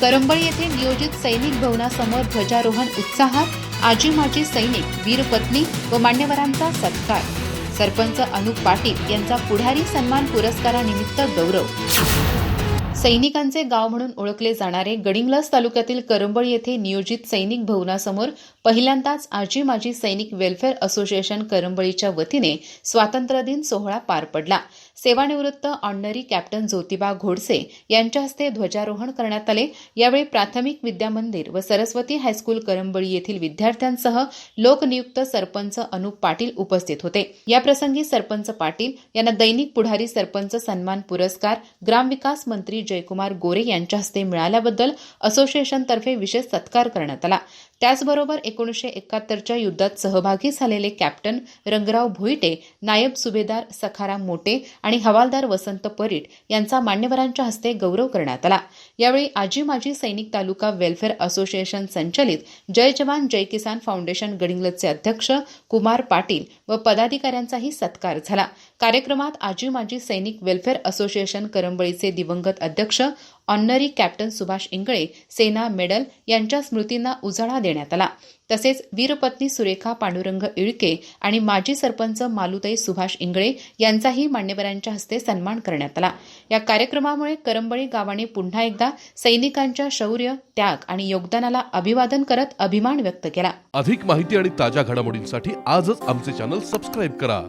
करंबळी येथे नियोजित सैनिक भवनासमोर ध्वजारोहण उत्साहात आजी माजी सैनिक वीरपत्नी व मान्यवरांचा सत्कार. सरपंच अनुप पाटील यांचा पुढारी सन्मान पुरस्कारानिमित्त गौरव. सैनिकांचे गाव म्हणून ओळखले जाणारे गडिंग्लज तालुक्यातील करंबळी येथे नियोजित सैनिक भवनासमोर पहिल्यांदाच आजी माजी सैनिक वेलफेअर असोसिएशन करंबळीच्या वतीने स्वातंत्र्य दिन सोहळा पार पडला. सेवानिवृत्त ऑनरी कॅप्टन ज्योतिबा घोडसे यांच्या हस्ते ध्वजारोहण करण्यात आले. यावेळी प्राथमिक विद्या मंदिर व सरस्वती हायस्कूल करंबळी येथील विद्यार्थ्यांसह लोकनियुक्त सरपंच अनुप पाटील उपस्थित होते. याप्रसंगी सरपंच पाटील यांना दैनिक पुढारी सरपंच सन्मान पुरस्कार ग्रामविकास मंत्री जयकुमार गोरे यांच्या हस्ते मिळाल्याबद्दल असोसिएशनतर्फे विशेष सत्कार करण्यात आला. त्याचबरोबर एकोणीसशे एकाहत्तरच्या युद्धात सहभागी झालेले कॅप्टन रंगराव भोईटे नायब सुभेदार सखाराम मोटे आणि हवालदार वसंत परीट यांचा मान्यवरांच्या हस्ते गौरव करण्यात आला. यावेळी आजी माजी सैनिक तालुका वेलफेअर असोसिएशन संचलित जय जवान जय किसान फाउंडेशन गडिंग्लजचे अध्यक्ष कुमार पाटील व पदाधिकाऱ्यांचाही सत्कार झाला. कार्यक्रमात आजी माजी सैनिक वेलफेअर असोसिएशन करंबळीचे दिवंगत अध्यक्ष honorary captain Subhash Ingale Sena medal यांच्या स्मृतींना उजाळा देण्यात आला. तसेच वीरपत्नी सुरेखा पांडुरंग इळके आणि माजी सरपंच मालुताई सुभाष इंगळे यांचाही मान्यवरांच्या हस्ते सन्मान करण्यात आला. या कार्यक्रमामुळे करंबळी गावाने पुन्हा एकदा सैनिकांच्या शौर्य त्याग आणि योगदानाला अभिवादन करत अभिमान व्यक्त केला. अधिक माहिती आणि ताज्या घडामोडींसाठी आजच आमचे चॅनल सबस्क्राईब करा.